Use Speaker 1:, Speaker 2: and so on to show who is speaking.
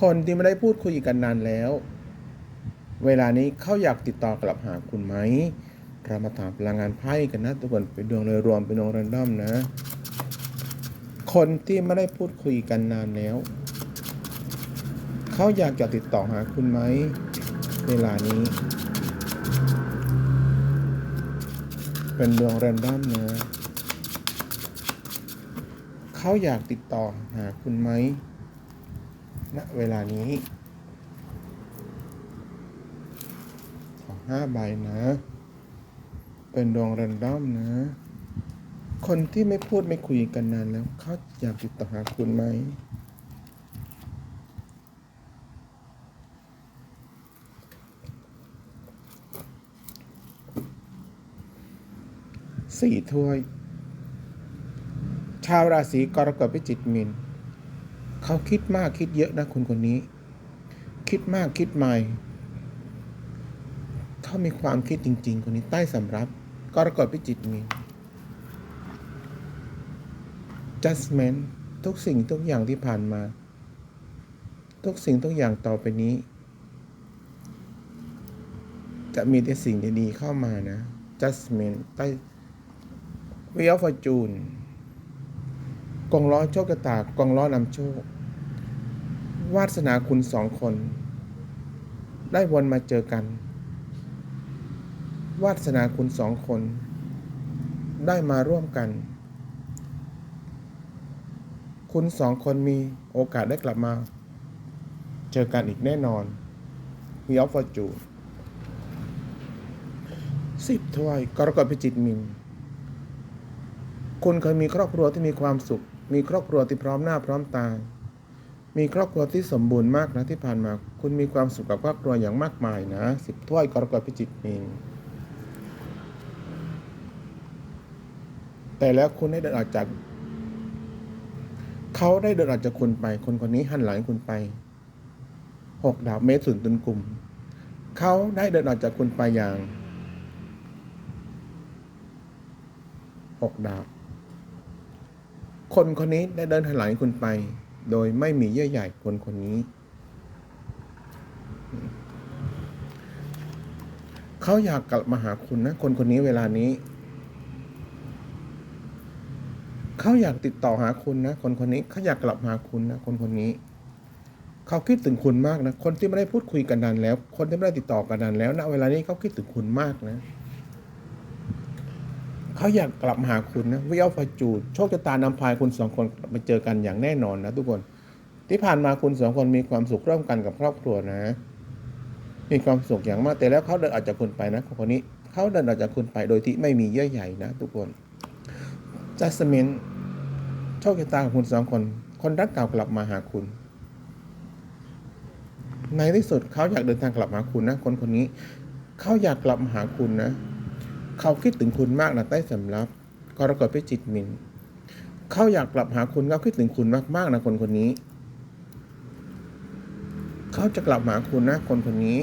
Speaker 1: คนที่ไม่ได้พูดคุยกันนานแล้ว เวลานี้เขาอยากติดต่อกลับหาคุณไหม เรามาถามพลังงานไพ่กันนะทุกคนเป็นดวงโดยรวมเป็นดวงแรนดอมนะ คนที่ไม่ได้พูดคุยกันนานแล้ว เขาอยากจะติดต่อหาคุณไหม เวลานี้ เป็นดวงแรนดอมนะ เขาอยากติดต่อหาคุณไหม ณเวลานี้ขอห้าใบนะ เป็นดวงแรนดอมนะ คนที่ไม่พูดไม่คุยกันนานแล้วเขาอยากติดต่อหาคุณไหมสี่ถ้วย ชาวราศีกรกฎพิจิกมิน เขาคิดมากคิดเยอะนะคนคนนี้ คิดมากคิดใหม่เขามีความคิดจริง ๆ คนนี้ใต้สำรับ ก็รกฎพิจิกมิน judgment ทุกสิ่งทุกอย่างที่ผ่านมา ทุกสิ่งทุกอย่างต่อไปนี้ จะมีแต่สิ่งดีๆเข้ามานะ judgment ใต้ wheel of fortune กองล้อโชคชะตากองล้อนำโชค วาสนาคุณสองคน ได้วนมาเจอกัน วาสนาคุณสองคน ได้มาร่วมกัน คุณสองคนมีโอกาสได้กลับมา เจอกันอีกแน่นอน Wheel of Fortune สิบถ้วยกรกฎพิจิตมินคุณเคยมีครอบครัวที่มีความสุข มีครอบครัวที่พร้อมหน้าพร้อมตา มีครอบครัวที่สมบูรณ์มากนะที่ผ่านมา คุณมีความสุขกับครอบครัวอย่างมากมายนะสิบถ้วยกรกฎพิจิตมินแต่แล้วคุณได้เดินออกจาก เขาได้เดินออกจากคุณไป คนคนนี้หันหลังคุณไปหกดาบเมตรสุนตุนกลุ่ม เขาได้เดินออกจากคุณไปอย่างหกดาบคนคนนี้ได้เดินหันหลังคุณไป โดยไม่มีเยื่อใหญ่คนคนนี้ เขาอยากกลับมาหาคุณนะ คนคนนี้เวลานี้ เขาอยากติดต่อหาคุณนะ คนคนนี้เขาอยากกลับหาคุณนะ คนคนนี้ เขาคิดถึงคุณมากนะ คนที่ไม่ได้พูดคุยกันนานแล้ว คนที่ไม่ได้ติดต่อกันนานแล้วณเวลานี้เขาคิดถึงคุณมากนะ เขาอยากกลับมาหาคุณนะวิอลฟาจูดโชคชะตานำพายคุณสองคนมาเจอกันอย่างแน่นอนนะทุกคน ที่ผ่านมาคุณสองคนมีความสุขร่วมกันกับครอบครัวนะ มีความสุขอย่างมากแต่แล้วเขาเดินออกจากคุณไปนะคนคนนี้เขาเดินออกจากคุณไปโดยที่ไม่มีเยื่อใยนะทุกคนจัสมินโชคชะตาของคุณสองคน คนรักเก่ากลับมาหาคุณในที่สุดเขาอยากเดินทางกลับมาหาคุณนะ คนคนนี้เขาอยากกลับมาหาคุณนะ เขาคิดถึงคุณมากนะใต้สำรับกรกฎพิจิตมิน เขาอยากกลับหาคุณเขาคิดถึงคุณมากๆนะคนคนนี้ เขาจะกลับหาคุณนะคนคนนี้